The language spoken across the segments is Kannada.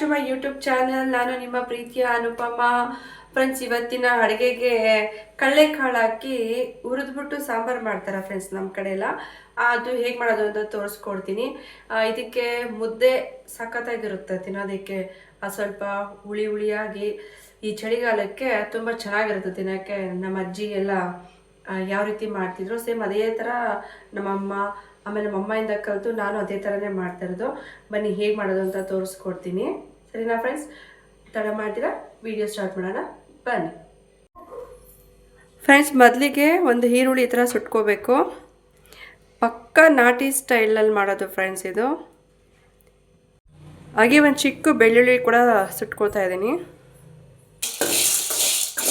ಟು ಮೈ ಯೂಟ್ಯೂಬ್ ಚಾನಲ್ ನಾನು ನಿಮ್ಮ ಪ್ರೀತಿಯ ಅನುಪಮ. ಫ್ರೆಂಡ್ಸ್ ಇವತ್ತಿನ ಅಡುಗೆಗೆ ಕಡಲೆಕಾಳು ಹಾಕಿ ಹುರಿದ್ಬಿಟ್ಟು ಸಾಂಬಾರು ಮಾಡ್ತಾರೆ ಫ್ರೆಂಡ್ಸ್ ನಮ್ಮ ಕಡೆ ಎಲ್ಲ ಅದು ಹೇಗೆ ಮಾಡೋದು ಅಂತ ತೋರಿಸ್ಕೊಡ್ತೀನಿ. ಇದಕ್ಕೆ ಮುದ್ದೆ ಸಖತ್ತಾಗಿರುತ್ತೆ ತಿನ್ನೋದಕ್ಕೆ. ಸ್ವಲ್ಪ ಹುಳಿ ಹುಳಿಯಾಗಿ ಈ ಚಳಿಗಾಲಕ್ಕೆ ತುಂಬ ಚೆನ್ನಾಗಿರುತ್ತೆ ತಿನ್ನೋಕ್ಕೆ. ನಮ್ಮ ಅಜ್ಜಿ ಎಲ್ಲ ಯಾವ ರೀತಿ ಮಾಡ್ತಿದ್ರು, ಸೇಮ್ ಅದೇ ಥರ ನಮ್ಮಮ್ಮ ಆಮೇಲೆ ನಮ್ಮಮ್ಮಾಯಿಂದ ಕಲಿತು ನಾನು ಅದೇ ಥರನೇ ಮಾಡ್ತಾ ಇರೋದು. ಬನ್ನಿ ಹೇಗೆ ಮಾಡೋದು ಅಂತ ತೋರಿಸ್ಕೊಡ್ತೀನಿ. ಸರಿನಾ ಫ್ರೆಂಡ್ಸ್ ತಡ ಮಾಡ್ತೀರಾ? ವಿಡಿಯೋ ಸ್ಟಾರ್ಟ್ ಮಾಡೋಣ. ಬನ್ನಿ. ಫ್ರೆಂಡ್ಸ್ ಮೊದಲಿಗೆ ಒಂದು ಈರುಳ್ಳಿ ಈ ಥರ ಸುಟ್ಕೋಬೇಕು. ಪಕ್ಕ ನಾಟಿ ಸ್ಟೈಲಲ್ಲಿ ಮಾಡೋದು ಫ್ರೆಂಡ್ಸ್ ಇದು. ಹಾಗೆ ಒಂದು ಚಿಕ್ಕ ಬೆಳ್ಳುಳ್ಳಿ ಕೂಡ ಸುಟ್ಕೊಳ್ತಾ ಇದ್ದೀನಿ.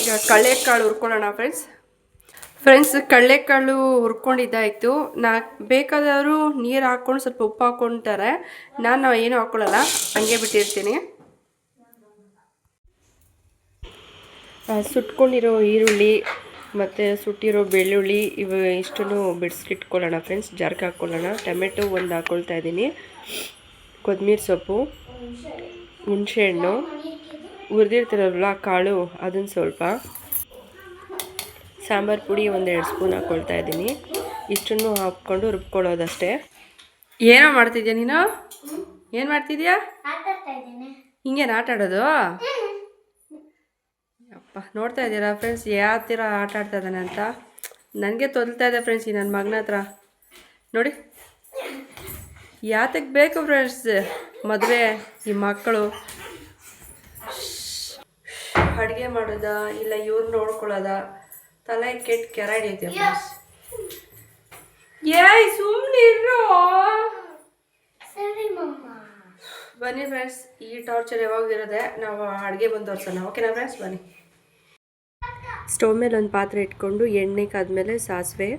ಈಗ ಕಳೆ ಕಾಳು ಹುರ್ಕೊಳ್ಳೋಣ ಫ್ರೆಂಡ್ಸ್ ಫ್ರೆಂಡ್ಸ್ ಕಡಲೆಕಾಳು ಹುರ್ಕೊಂಡಿದ್ದಾಯಿತು. ನಾ ಬೇಕಾದವರು ನೀರು ಹಾಕ್ಕೊಂಡು ಸ್ವಲ್ಪ ಉಪ್ಪು ಹಾಕ್ಕೊಂತಾರೆ. ನಾನು ಏನು ಹಾಕ್ಕೊಳ್ಳಲ್ಲ ಹಂಗೆ ಬಿಟ್ಟಿರ್ತೀನಿ. ಸುಟ್ಕೊಂಡಿರೋ ಈರುಳ್ಳಿ ಮತ್ತು ಸುಟ್ಟಿರೋ ಬೆಳ್ಳುಳ್ಳಿ ಇವು ಇಷ್ಟನ್ನು ಬಿಡಿಸ್ಕಿಟ್ಕೊಳ್ಳೋಣ ಫ್ರೆಂಡ್ಸ್ ಜಾರ್ಕ್ ಹಾಕ್ಕೊಳ್ಳೋಣ. ಟೊಮೆಟೊ ಒಂದು ಹಾಕ್ಕೊಳ್ತಾ ಇದ್ದೀನಿ. ಕೊತ್ತಂಬರಿ ಸೊಪ್ಪು ಹುಣಸೆಹಣ್ಣು ಹುರಿದಿರ್ತಿರಲ್ಲ ಕಾಳು ಅದನ್ನು ಸ್ವಲ್ಪ. ಸಾಂಬಾರು ಪುಡಿ ಒಂದೆರಡು ಸ್ಪೂನ್ ಹಾಕ್ಕೊಳ್ತಾ ಇದ್ದೀನಿ. ಇಷ್ಟನ್ನು ಹಾಕ್ಕೊಂಡು ರುಬ್ಕೊಳ್ಳೋದಷ್ಟೇ. ಏನೋ ಮಾಡ್ತಿದ್ಯಾ ನೀನು? ಏನು ಮಾಡ್ತಿದ್ಯಾ? ಹಿಂಗೇನು ಆಟ ಆಡೋದು ಅಪ್ಪ ನೋಡ್ತಾ ಇದ್ದೀರಾ ಫ್ರೆಂಡ್ಸ್ ಯಾವ ಥರ ಆಟ ಆಡ್ತಾ ಇದ್ದಾನೆ ಅಂತ? ನನಗೆ ತೊಲ್ತಾ ಇದೆ ಫ್ರೆಂಡ್ಸ್ ಈ ನನ್ನ ಮಗನ ಹತ್ರ. ನೋಡಿ. ಯಾತಕ್ಕೆ ಬೇಕು ಫ್ರೆಂಡ್ಸ್ ಮದುವೆ ಈ ಮಕ್ಕಳು. ಅಡುಗೆ ಮಾಡೋದಾ? ಇಲ್ಲ ಇವ್ರು ನೋಡ್ಕೊಳ್ಳೋದ? ತಲೆ ಕೆಟ್ಟ ಕೆರ ಹಿಡಿಯುತ್ತೆ ಫ್ರೆಂಡ್ಸ್ ಏಯ್ ಸುಮ್ಮನೆ ಇರೋ ಬನ್ನಿ ಫ್ರೆಂಡ್ಸ್ ಈ ಟಾರ್ಚರ್ ಯಾವಾಗ ಇರೋದೆ ನಾವು ಅಡುಗೆ ಬಂದು ತೋರ್ಸೋಣ. ಓಕೆನಾ ಫ್ರೆಂಡ್ಸ್ ಬನ್ನಿ. ಸ್ಟವ್ ಮೇಲೆ ಒಂದು ಪಾತ್ರೆ ಇಟ್ಕೊಂಡು ಎಣ್ಣೆ ಕಾದ್ಮೇಲೆ ಸಾಸಿವೆ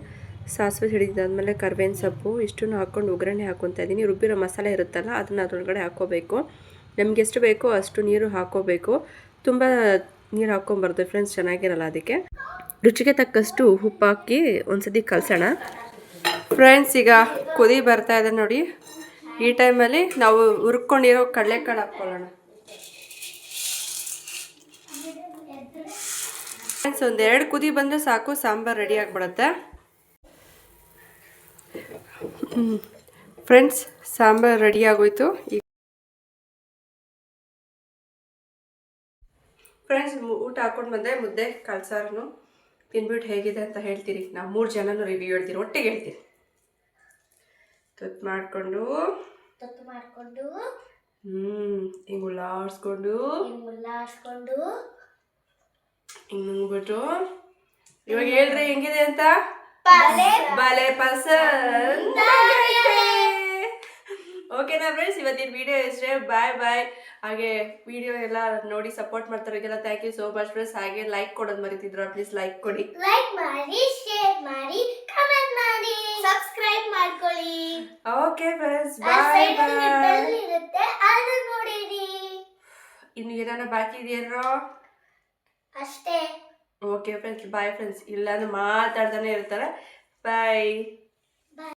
ಸಾಸಿವೆ ಹಿಡಿದಾದ್ಮೇಲೆ ಕರ್ಬೇವಿನ ಸೊಪ್ಪು ಇಷ್ಟನ್ನು ಹಾಕ್ಕೊಂಡು ಒಗ್ಗರಣೆ ಹಾಕ್ಕೊತಾ ಇದ್ದೀನಿ. ರುಬ್ಬಿರೋ ಮಸಾಲೆ ಇರುತ್ತಲ್ಲ ಅದನ್ನು ಅದರೊಳಗಡೆ ಹಾಕ್ಕೋಬೇಕು. ನಮ್ಗೆ ಎಷ್ಟು ಬೇಕೋ ಅಷ್ಟು ನೀರು ಹಾಕ್ಕೋಬೇಕು. ತುಂಬ ನೀರು ಹಾಕ್ಕೊಂಬಾರ್ದು ಫ್ರೆಂಡ್ಸ್ ಚೆನ್ನಾಗಿರಲ್ಲ ಅದಕ್ಕೆ. ರುಚಿಗೆ ತಕ್ಕಷ್ಟು ಉಪ್ಪು ಹಾಕಿ ಒಂದ್ಸತಿ ಕಲಸೋಣ. ಫ್ರೆಂಡ್ಸ್ ಈಗ ಕುದಿ ಬರ್ತಾ ಇದೆ ನೋಡಿ. ಈ ಟೈಮಲ್ಲಿ ನಾವು ಹುರ್ಕೊಂಡಿರೋ ಕಡಲೆಕಾಳು ಹಾಕ್ಕೊಳ್ಳೋಣ ಫ್ರೆಂಡ್ಸ್ ಒಂದು ಎರಡು ಕುದಿ ಬಂದರೆ ಸಾಕು, ಸಾಂಬಾರು ರೆಡಿ ಆಗಿಬಿಡುತ್ತೆ. ಫ್ರೆಂಡ್ಸ್ ಸಾಂಬಾರು ರೆಡಿ ಆಗೋಯ್ತು. ಈಗ ಫ್ರೆಂಡ್ಸ್ ಊಟ ಹಾಕೊಂಡು ಬಂದೆ, ಮುದ್ದೆ ಕಳ್ಸಾರನು ತಿನ್ಬಿಟ್ಟು ಹೇಗಿದೆ ಅಂತ ಹೇಳ್ತೀರಿ. ನಾವು ಮೂರು ಜನನು ರಿವ್ಯೂ ಹೇಳ್ತೀರಿ ಒಟ್ಟಿಗೆ ಹೇಳ್ತೀರಿ. ತುತ್ತು ಮಾಡಿಕೊಂಡು. ತೊತ್ತು ಮಾಡಿಕೊಂಡು. ಹ್ಮ್ ಹಿಂಗೆ ಉಳ್ಳಾಡ್ಸ್ಕೊಂಡು ಹಾಸ್ಕೊಂಡು ಹಿಂಗ್ ನುಂಗ್ಬಿಟ್ಟು. ಇವಾಗ ಹೇಳ್ರಿ ಹೆಂಗಿದೆ ಅಂತ? ಬಲೆ ಪಸಂದ್ ಓಕೆನಾ ಫ್ರೆಂಡ್ಸ್ ಇವತ್ತಿನ ವಿಡಿಯೋ ಇಷ್ಟೇ ಬಾಯ್ ಬಾಯ್ ಹಾಗೆ ವಿಡಿಯೋ ಎಲ್ಲ ನೋಡಿ support ಮಾಡ್ತಾರಿಗೆಲ್ಲ thank you so much friends ಹಾಗೆ ಲೈಕ್ ಕೊಡೋದು ಮರಿತಿದ್ರು. ಪ್ಲೀಸ್ ಲೈಕ್ ಕೊಡಿ. ಲೈಕ್ ಮಾಡಿ ಶೇರ್ ಮಾಡಿ ಕಮೆಂಟ್ ಮಾಡಿ. ಸಬ್ಸ್ಕ್ರೈಬ್ ಮಾಡ್ಕೊಳ್ಳಿ. ಓಕೆ ಫ್ರೆಂಡ್ಸ್ ಬಾಯ್ ಬಾಯ್ ಇರುತ್ತೆ ನೋಡಿರಿ. ಇನ್ನು ಏನಾರ ಬಾಕಿ ಇದೆಯೇನೋ ಅಷ್ಟೇ. ಓಕೆ ಫ್ರೆಂಡ್ಸ್ ಬಾಯ್ ಫ್ರೆಂಡ್ಸ್ ಇಲ್ಲಾಂದ್ರೆ ಮಾತಾಡ್ತಾನೆ ಇರ್ತಾರೆ. ಬಾಯ್